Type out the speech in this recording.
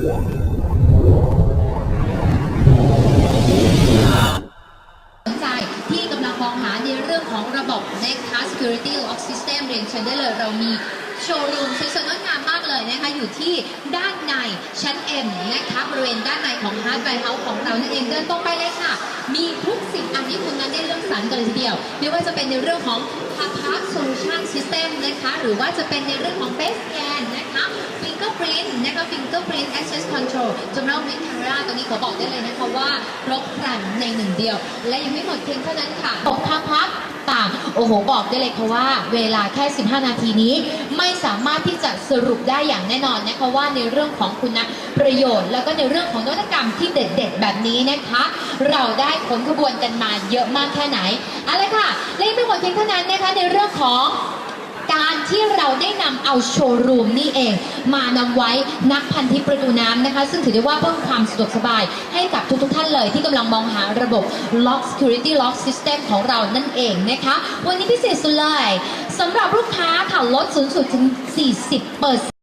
สนใจที่กำลังมองหาในเรื่องของระบบ Nexa Security Lock System เรียนเชิญได้เลยเรามีโชว์รูมสวยๆงดงามมากเลยนะคะ อยู่ที่ด้านในชั้น M นะคะบริเวณด้านในของ Hardware House ของเรานั่นเองเดินตรงไปเลยค่ะ มีทุกสิ่งอันที่คุณนั้นได้เลือกสรรกันเลยทีเดียว ไม่ว่าจะเป็นในเรื่องของ Hard Solution System นะคะ หรือว่าจะเป็นในเรื่องของ Face Scan นะคะ Fingerprint นะคะ Fingerprint Access Control จำลองวิน Camera ตรงนี้ขอบอกได้เลยนะคะว่าครบครันในหนึ่งเดียว และยังไม่หมดเพียงเท่านั้นค่ะตกทางพักต่างโอ้โห บอกได้เลยค่ะว่า เวลาแค่ 15 นาทีนี้ ไม่สามารถที่จะสรุปได้อย่างแน่นอนนะคะว่าในเรื่องของคุณนะประโยชน์ แล้วก็ในเรื่องของนวัตกรรมที่เด็ด ๆ แบบนี้นะคะ เราได้ขนขบวนกันมาเยอะมากแค่ไหนเอาละค่ะและยังไม่หมดเพียงเท่านั้นนะคะในเรื่องของ ที่เราได้นำเอาโชว์รูมนี่เอง มานำไว้นักพันทิปประตูน้ำนะคะ ซึ่งถือได้ว่าเพิ่มความสะดวกสบายให้กับทุกๆท่านเลย ที่กำลังมองหาระบบ Lock Security Lock System ของเรานั่นเองนะคะ วันนี้พิเศษสุดเลยสำหรับลูกค้าค่ะลดสูงสุดถึง 40เปอร์